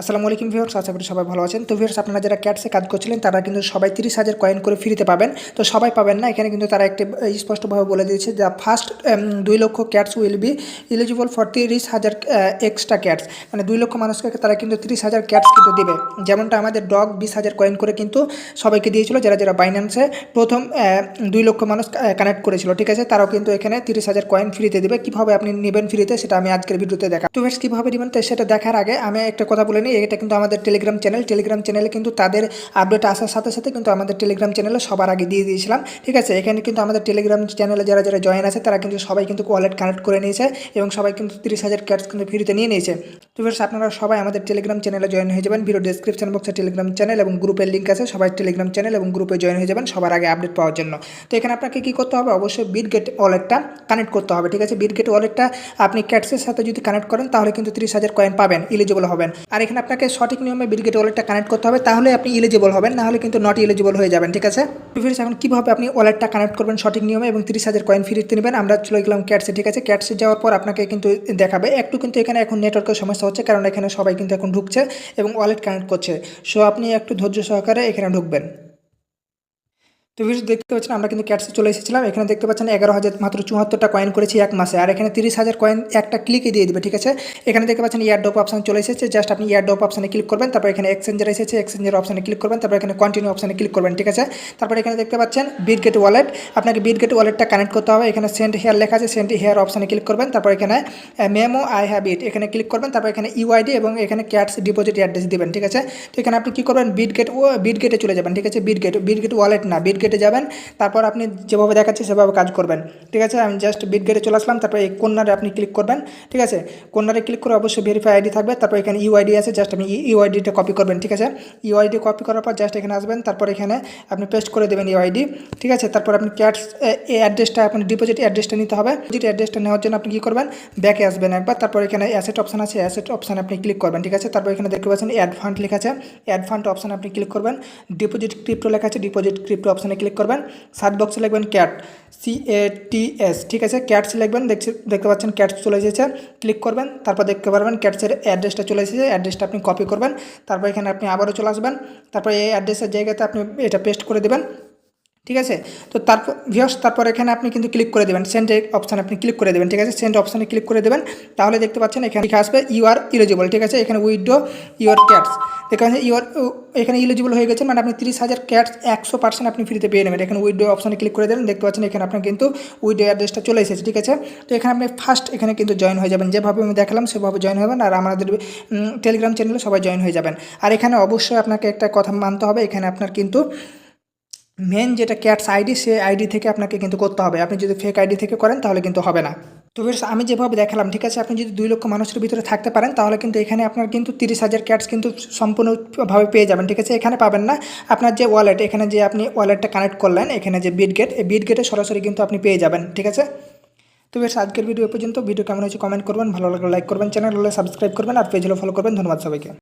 আসসালামু আলাইকুম ভিউয়ার্স, আশা করি সবাই ভালো আছেন। তো ভিউয়ার্স, আপনারা যারা ক্যাটসে কাজ করছিলেন, তারা কিন্তু সবাই তিরিশ হাজার কয়েন করে ফ্রিতে পাবেন। তো সবাই পাবেন না, এখানে কিন্তু তারা একটি স্পষ্টভাবে বলে দিয়েছে দ্য ফার্স্ট দুই lakh cats will be eligible for তিরিশ হাজার এক্সট্রা ক্যাটস। মানে দুই লক্ষ মানুষকে তারা কিন্তু তিরিশ হাজার ক্যাটস কিন্তু দেবে। যেমনটা আমাদের ডগ বিশ হাজার কয়েন করে কিন্তু সবাইকে দিয়েছিল, যারা যারা বাইন্যান্সে প্রথম দুই লক্ষ মানুষ কানেক্ট করেছিল, ঠিক আছে? তারাও কিন্তু এখানে তিরিশ হাজার কয়েন ফ্রিতে দেবে। কীভাবে আপনি নেবেন ফ্রিতে, সেটা আমি আজকের ভিডিওতে দেখা তো ভিউয়ার্স, কীভাবে নেবেন, তো সেটা দেখার আগে আমি একটা কথা বলে নিই এটা কিন্তু আমাদের টেলিগ্রাম চ্যানেল টেলিগ্রাম চ্যানেলে কিন্তু তাদের আপডেট আসার সাথে সাথে কিন্তু আমাদের টেলিগ্রাম চ্যানেলে সবার আগে দিয়ে দিয়েছিলাম, ঠিক আছে? এখানে কিন্তু আমাদের টেলিগ্রাম চ্যানেলে যারা যারা জয়েন আছে, তারা কিন্তু সবাই কিন্তু ওয়ালেট কানেক্ট করে নিয়েছে এবং সবাই কিন্তু তিরিশ হাজার ক্যাটস কিন্তু ফ্রিতে নিয়ে নিয়েছে। তো ভিউয়ার্স আপনারা সবাই আমাদের টেলিগ্রাম চ্যানেলে জয়েন হয়ে যাবেন। ভিডিও ডেসক্রিপশন বক্সে টেলিগ্রাম চ্যানেল এবং গ্রুপের লিঙ্ক আছে, সবাই টেলিগ্রাম চ্যানেল এবং গ্রুপে জয়েন হয়ে যাবেন সবার আগে আপডেট পাওয়ার জন্য। তো এখানে আপনাকে কী করতে হবে? অবশ্যই বিটগেট ওয়ালেটটা কানেক্ট করতে হবে, ঠিক আছে? বিটগেট ওয়ালেটটা আপনি ক্যাটসের সাথে যদি কানেক্ট করেন, তাহলে কিন্তু তিরিশ হাজার কয়েন পাবেন ইলিজিবল হবেন। আর এখানে আপনাকে সঠিক নিয়মে ব্রিগেড ওয়ালেটটা কানেক্ট করতে হবে, তাহলে আপনি ইলিজিবল হবেন, না হলে কিন্তু নট ইলিজিবল হয়ে যাবেন, ঠিক আছে? প্রিফারেন্স এখন কীভাবে আপনি ওয়ালেটটা কানেক্ট করবেন সঠিক নিয়মে এবং তিরিশ হাজার কয়েন ফিরিতে নেবেন? আমরা চলে গেলাম ক্যাটসে ঠিক আছে? ক্যাটসে যাওয়ার পর আপনাকে কিন্তু দেখাবে, একটু কিন্তু এখানে এখন নেটওয়ার্কের সমস্যা হচ্ছে, কারণ এখানে সবাই কিন্তু এখন ঢুকছে এবং ওয়ালেট কানেক্ট করছে। সো আপনি একটু ধৈর্য সহকারে এখানে ঢুকবেন। তো ভিডিও দেখতে পাচ্ছেন, আমরা কিন্তু ক্যাটসে চলে এসেছিলাম। এখানে দেখতে পাচ্ছেন এগারো হাজার মাত্র চুয়াত্তরটা কয়েন করেছি এক মাসে। আর এখানে তিরিশ হাজার কয়েন একটা ক্লিকে দিয়ে দেবে, ঠিক আছে? এখানে দেখতে পাচ্ছেন ইয়ার ডপ অপশন চলে এসেছে। জাস্ট আপনি ইয়ার ডপ অপশানে ক্লিক করবেন, তারপর এখানে এক্সচেঞ্জার এসেছে এক্সচেঞ্জার অপশানে ক্লিক করবেন, তারপর এখানে কন্টিনিউ অপশানে ক্লিক করবেন, ঠিক আছে? তারপর এখানে দেখতে পাচ্ছেন বিট গেট ওয়ালেট আপনাকে বিট গেট ওয়ালেটটা কানেক্ট করতে হবে। এখানে সেন্ড হেয়ার লেখা আছে সেন্ড হেয়ার অপশানে ক্লিক করবেন, তারপর এখানে মেমো আই হ্যাভ ইট এখানে ক্লিক করবেন, তারপর এখানে ইউআইডি এবং এখানে ক্যাটস ডিপোজিট অ্যাড্রেস দেবেন, ঠিক আছে? তো এখানে আপনি কী করবেন? বিট গেট ও বিট গেটে চলে যাবেন, ঠিক আছে? Bitget Bitget wallet না বিট গেটে যাবেন, তারপর আপনি যেভাবে দেখাচ্ছে সেভাবে কাজ করবেন। ঠিক আছে? আমি জাস্ট বিট গেটে চলে আসলাম, তারপর এই কর্নারে আপনি ক্লিক করবেন। ঠিক আছে? কর্নারে ক্লিক করে অবশ্যই ভেরিফাই আইডি থাকবে, তারপর এখানে ইউআইডি আছে জাস্ট আপনি ইউআইডিটা কপি করবেন, ঠিক আছে? ইউআইডি কপি করার পর জাস্ট এখানে আসবেন, তারপর এখানে আপনি পেস্ট করে দেবেন ইউআইডি ঠিক আছে? তারপর আপনি ক্যাটস এই অ্যাড্রেসটা আপনি ডিপোজিট অ্যাড্রেসটা নিতে হবে। ডিপোজিট অ্যাড্রেসটা নেওয়ার জন্য আপনি কী করবেন? ব্যাকে আসবেন একবার, তারপর এখানে অ্যাসেট অপশন আছে অ্যাসেট অপশানে আপনি ক্লিক করবেন, ঠিক আছে? তারপর এখানে দেখতে পাচ্ছেন অ্যাড ফান্ড লেখা আছে। অ্যাড ফান্ড অপশানে আপনি ক্লিক করবেন। ডিপোজিট ক্রিপ্টো লেখা আছে ডিপোজিট ক্রিপ্টো অপশানে ক্লিক করবেন সার্চ বক্সে লিখবেন cat C A T S ঠিক আছে? ক্যাটস লিখবেন, দেখছি, দেখতে পাচ্ছেন ক্যাটস চলে এসেছে ক্লিক করবেন, তারপর দেখতে পারবেন ক্যাটসের অ্যাড্রেসটা চলে এসেছে অ্যাড্রেসটা আপনি কপি করবেন, তারপর এখানে আপনি আবারও চলে আসবেন, তারপর এই অ্যাড্রেসের জায়গাতে আপনি এটা পেস্ট করে দেবেন ঠিক আছে? তো তারপর ভিওস তারপর এখানে আপনি কিন্তু ক্লিক করে দেবেন। সেন্ড অপশানে আপনি ক্লিক করে দেবেন, ঠিক আছে? সেন্ড অপশানে ক্লিক করে দেবেন। তাহলে দেখতে পাচ্ছেন এখানে লিখে আসবে ইউ আর ইলিজিবল ঠিক আছে? এখানে উইডো ইউর ক্যাটস দেখতে পাচ্ছেন ইউর এখানে ইলিজিবল হয়ে গেছে মানে আপনি তিরিশ হাজার ক্যাটস একশো পার্সেন্ট আপনি ফ্রিতে পেয়ে নেবেন। এখানে উইডো অপশানে ক্লিক করে দেবেন। দেখতে পাচ্ছেন, এখানে আপনার কিন্তু উইডো অ্যাড্রেসটা চলে এসেছে, ঠিক আছে? তো এখানে আপনি ফার্স্ট এখানে কিন্তু জয়েন হয়ে যাবেন। যেভাবে আমি দেখালাম, সেভাবে জয়েন হবেন। আর আমাদের টেলিগ্রাম চ্যানেলে সবাই জয়েন হয়ে যাবেন। আর এখানে অবশ্যই আপনাকে একটা কথা মানতে হবে। এখানে আপনার কিন্তু মেন যেটা ক্যাটস আইডি সে আইডি থেকে আপনাকে কিন্তু করতে হবে। আপনি যদি ফেক আইডি থেকে করেন, তাহলে কিন্তু হবে না। তো বেশ আমি যেভাবে দেখালাম, ঠিক আছে? আপনি যদি দুই লক্ষ মানুষের ভিতরে থাকতে পারেন, তাহলে কিন্তু এখানে আপনার কিন্তু তিরিশ হাজার ক্যাটস কিন্তু সম্পূর্ণভাবে পেয়ে যাবেন, ঠিক আছে? এখানে পাবেন না। আপনার যে ওয়ালেট এখানে যে আপনি ওয়ালেটটা কানেক্ট করলেন, এখানে যে বিট গেট এই বিট গেটে সরাসরি কিন্তু আপনি পেয়ে যাবেন, ঠিক আছে? তো বেশ আজকের ভিডিও পর্যন্ত। ভিডিও কেমন হয়েছে কমেন্ট করবেন, ভালো লাগলে লাইক করবেন চ্যানেল হলে সাবস্ক্রাইব করবেন, আর পেজ হলে ফলো করবেন। ধন্যবাদ সবাইকে।